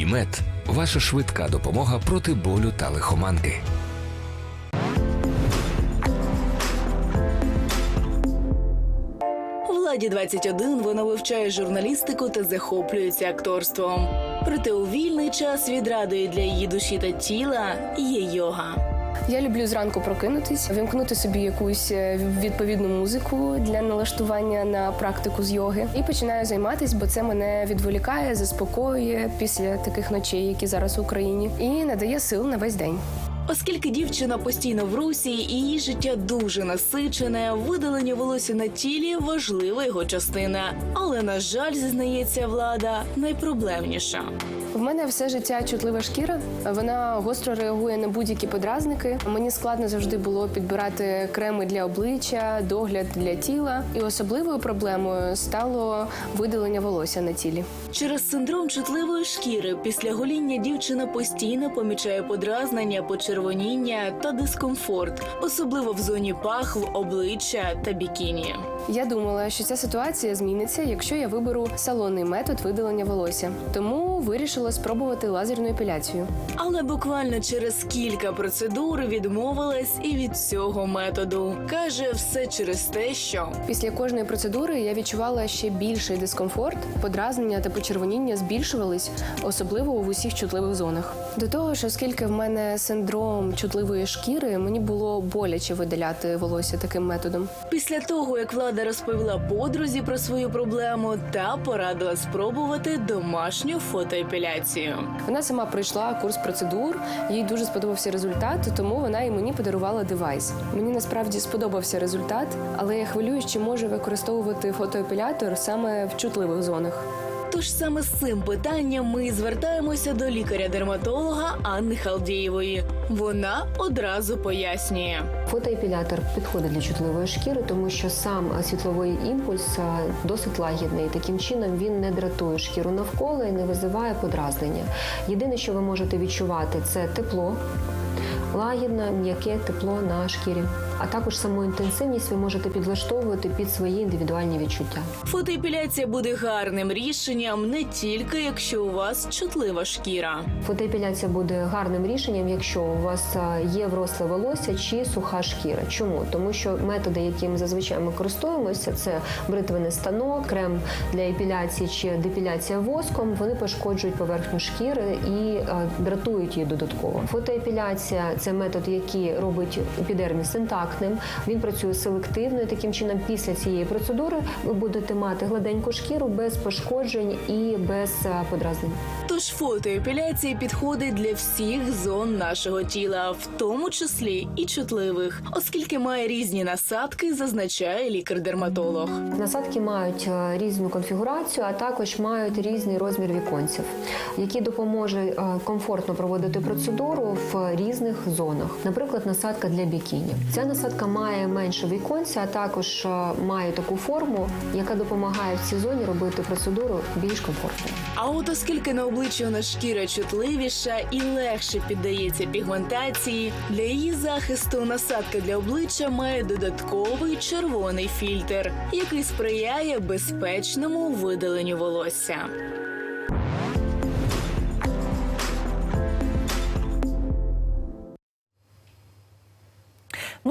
ІМЕД ваша швидка допомога проти болю та лихоманки. Владі 21 вона вивчає журналістику та захоплюється акторством. Проте у вільний час відрадою для її душі та тіла є йога. Я люблю зранку прокинутись, вимкнути собі якусь е, відповідну музику для налаштування на практику з йоги і починаю займатися, бо це мене відволікає, заспокоює після таких ночей, які зараз в Україні, і надає сил на весь день. Оскільки дівчина постійно в русі і її життя дуже насичене, видалення волосся на тілі важлива його частина. Але на жаль, зізнається влада, найпроблемніша. В мене все життя чутлива шкіра. Вона гостро реагує на будь-які подразники. Мені складно завжди було підбирати креми для обличчя, догляд для тіла. І особливою проблемою стало видалення волосся на тілі. Через синдром чутливої шкіри після гоління дівчина постійно помічає подразнення, почервоніння та дискомфорт, особливо в зоні пахв, обличчя та бікіні. Я думала, що ця ситуація зміниться, якщо я виберу салонний метод видалення волосся. Тому вирішила спробувати лазерну епіляцію. Але буквально через кілька процедур відмовилась і від цього методу. каже, все через те, що Після кожної процедури я відчувала ще більший дискомфорт, подразнення та почервоніння збільшувались, особливо в усіх чутливих зонах. До того ж, оскільки в мене синдром чутливої шкіри, мені було боляче видаляти волосся таким методом. після того, як влада розповіла подрузі про свою проблему та порадила спробувати домашню фотоепіляцію. Вона сама пройшла курс процедур, їй дуже сподобався результат, тому вона і мені подарувала девайс. Мені насправді сподобався результат, але я хвилююсь, чи можу використовувати фотоепілятор саме в чутливих зонах. Тож саме з цим питанням ми звертаємося до лікаря-дерматолога Анни Халдієвої. Вона одразу пояснює. Фотоепілятор підходить для чутливої шкіри, тому що сам світловий імпульс досить лагідний. Таким чином він не дратує шкіру навколо і не визиває подразнення. Єдине, що ви можете відчувати, це тепло. Лагідне, м'яке тепло на шкірі, а також саму інтенсивність ви можете підлаштовувати під свої індивідуальні відчуття. Фотоепіляція буде гарним рішенням не тільки якщо у вас чутлива шкіра. Фотоепіляція буде гарним рішенням, якщо у вас є вросле волосся чи суха шкіра. Чому? Тому що методи, якими зазвичай ми користуємося, це бритвений станок, крем для епіляції чи депіляція воском. Вони пошкоджують поверхню шкіри і дратують її додатково. Фотоепіляція це метод, який робить епідерміс інтактним. Він працює селективно. і Таким чином, після цієї процедури ви будете мати гладеньку шкіру без пошкоджень і без е, подразнень. Тож фотоепіляція підходить для всіх зон нашого тіла, в тому числі і чутливих, оскільки має різні насадки, зазначає лікар-дерматолог. Насадки мають е, різну конфігурацію, а також мають різний розмір віконців, який допоможе е, комфортно проводити процедуру в різних зонах. Наприклад, насадка для бікіні. Ця насадка має менше віконця, а також е, має таку форму, яка допомагає в цій зоні робити процедуру більш комфортною. А от оскільки на обличчі у шкіра чутливіша і легше піддається пігментації, для її захисту насадка для обличчя має додатковий червоний фільтр, який сприяє безпечному видаленню волосся.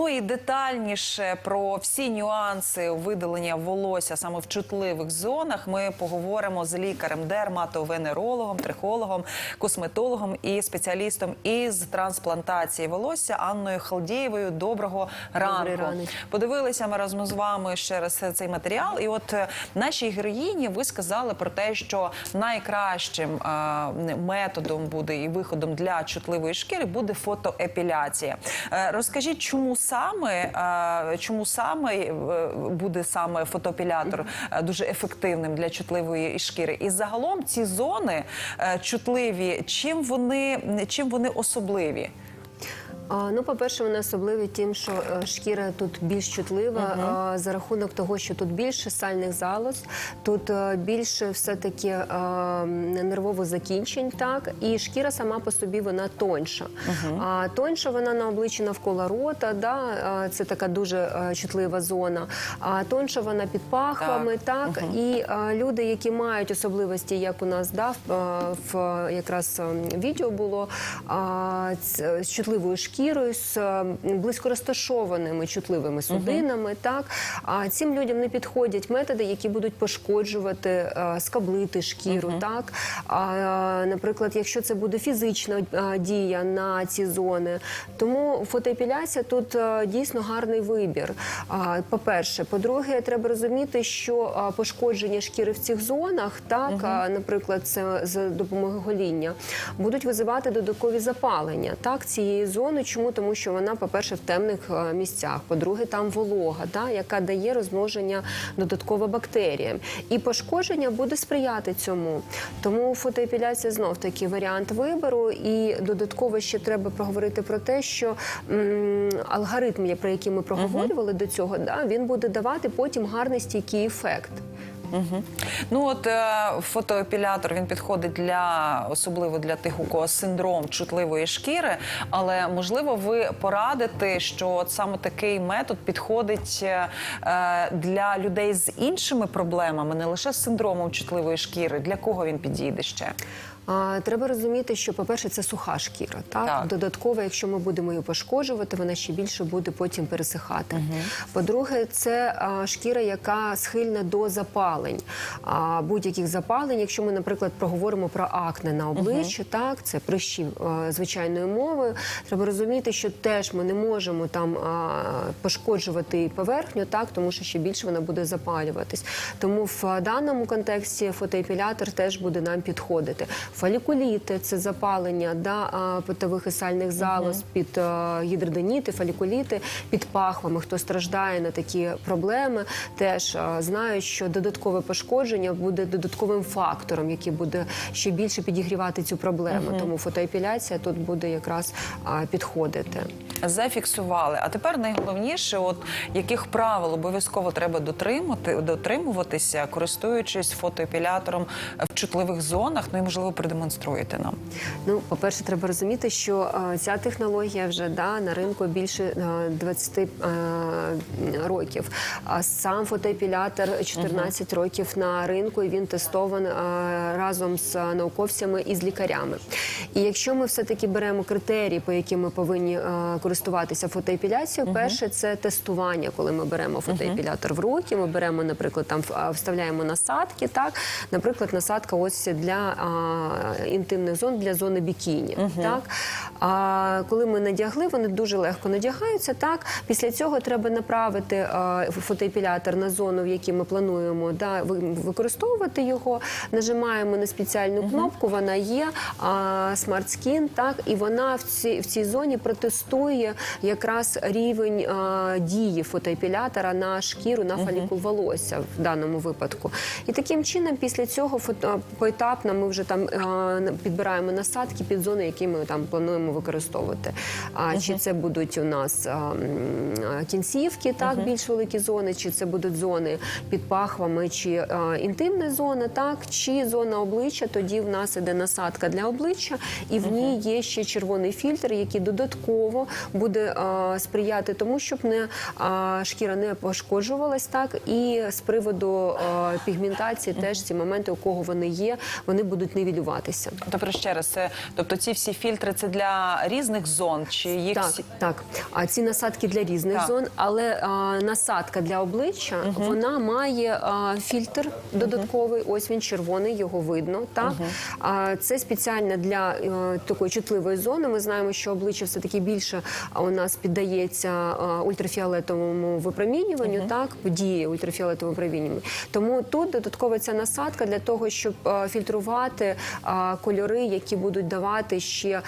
Ну і детальніше про всі нюанси видалення волосся саме в чутливих зонах. Ми поговоримо з лікарем, дерматовенерологом, трихологом, косметологом і спеціалістом із трансплантації волосся Анною Халдієвою. Доброго ранку. Подивилися ми разом з вами ще раз цей матеріал. І от е, нашій героїні ви сказали про те, що найкращим е, методом буде і виходом для чутливої шкіри буде фотоепіляція. Е, розкажіть, чому саме е, чому саме е, буде саме фотоепілятор е, дуже ефективним для чутливої шкіри? І загалом ці зони е, чутливі, чим вони чим вони особливі? А, Ну, по-перше, вона особлива тим, що е, шкіра тут більш чутлива а, за рахунок того, що тут більше сальних залоз, тут е, більше все-таки е, нервових закінчень, так, і шкіра сама по собі вона тоньша. А тоньша вона на обличчі навколо рота, да, а, це така дуже чутлива зона. А тоньша вона під пахвами, так, і люди, які мають особливості, як у нас да, в, в якраз е, відео було а, з чутливою шкірою, з е, близько розташованими чутливими судинами. Так а цим людям не підходять методи, які будуть пошкоджувати, е, скаблити шкіру. Так а, наприклад, якщо це буде фізична е, дія на ці зони, тому фотоепіляція тут дійсно гарний вибір. По-перше, по-друге, треба розуміти, що пошкодження шкіри в цих зонах, так, а, наприклад, це за допомогою гоління, будуть визивати додаткові запалення так, цієї зони. Чому? Тому що вона, по-перше, в темних е, місцях, по-друге, там волога, да, яка дає розмноження додатково бактеріям. І пошкодження буде сприяти цьому. Тому фотоепіляція знов таки варіант вибору. І додатково ще треба проговорити про те, що м, алгоритм, про який ми проговорювали до цього, да, він буде давати потім гарний стійкий ефект. Ну от е, фотоепілятор він підходить для особливо для тих, у кого синдром чутливої шкіри. Але можливо, ви порадите, що от саме такий метод підходить е, для людей з іншими проблемами, не лише з синдромом чутливої шкіри. Для кого він підійде ще? А, треба розуміти, що, по-перше, це суха шкіра. Так? Так. Додатково, якщо ми будемо її пошкоджувати, вона ще більше буде потім пересихати. По-друге, це а, шкіра, яка схильна до запалень. А, будь-яких запалень, якщо ми, наприклад, проговоримо про акне на обличчі, так, це прищі а, звичайною мовою. Треба розуміти, що теж ми не можемо там а, пошкоджувати поверхню, так, тому що ще більше вона буде запалюватись. Тому в даному контексті фотоепілятор теж буде нам підходити. Фолікуліти це запалення да, питових потових і сальних залоз під гідроденіти, фолікуліти під пахвами. Хто страждає на такі проблеми, теж знає, що додаткове пошкодження буде додатковим фактором, який буде ще більше підігрівати цю проблему. Тому фотоепіляція тут буде якраз підходити. Зафіксували. А тепер найголовніше, от яких правил обов'язково треба дотримати, дотримуватися, користуючись фотоепілятором в чутливих зонах. Ну і можливо продемонструєте нам. Ну, по-перше, треба розуміти, що е, ця технологія вже да, на ринку більше е, 20 е, років. А сам фотоепілятор 14 років на ринку, і він тестований е, разом з науковцями і з лікарями. І якщо ми все-таки беремо критерії, по яким ми повинні е, користуватися фотоепіляцією, перше це тестування, коли ми беремо фотоепілятор в руки, ми беремо, наприклад, там вставляємо насадки. Так, наприклад, насадка ось для а, інтимних зон для зони бікіні. Так а коли ми надягли, вони дуже легко надягаються. Так, після цього треба направити а, фотоепілятор на зону, в якій ми плануємо да, використовувати його. Нажимаємо на спеціальну кнопку, вона є а, Skin, так, і вона в цій, в цій зоні протестує якраз рівень а, дії фотоепілятора на шкіру, на фолікул волосся в даному випадку. І таким чином, після цього фото поетапно ми вже там а, підбираємо насадки під зони, які ми там плануємо використовувати. А чи це будуть у нас а, кінцівки, так більш великі зони, чи це будуть зони під пахвами, чи а, інтимна зона, так, чи зона обличчя. Тоді в нас іде насадка для обличчя, і в ній є ще червоний фільтр, який додатково буде сприяти тому, щоб не шкіра не пошкоджувалась, так і з приводу пігментації теж ці моменти, у кого вони є, вони будуть нивелюватися. Тобто ще раз, це тобто ці всі фільтри це для різних зон, чи їх Так, всі... так. А ці насадки для різних Так. зон, але а, насадка для обличчя вона має а, фільтр додатковий. Ось він червоний, його видно. Так а це спеціально для е, такої чутливої зони. Ми знаємо, що обличчя все таки більше а, у нас піддається ультрафіолетовому випромінюванню, так дії ультрафіолетового випромінювання. Тому тут додаткова ця насадка для того, щоб фільтрувати кольори, які будуть давати ще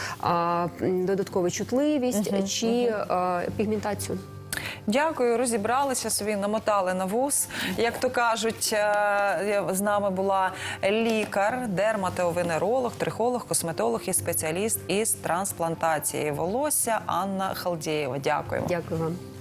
додаткову чутливість чи угу. пігментацію. Дякую, розібралися собі, намотали на вуз. Як то кажуть, е, з нами була лікар, дерматовенеролог, трихолог, косметолог і спеціаліст із трансплантації волосся Анна Халдєєва. Дякуємо. Дякую вам.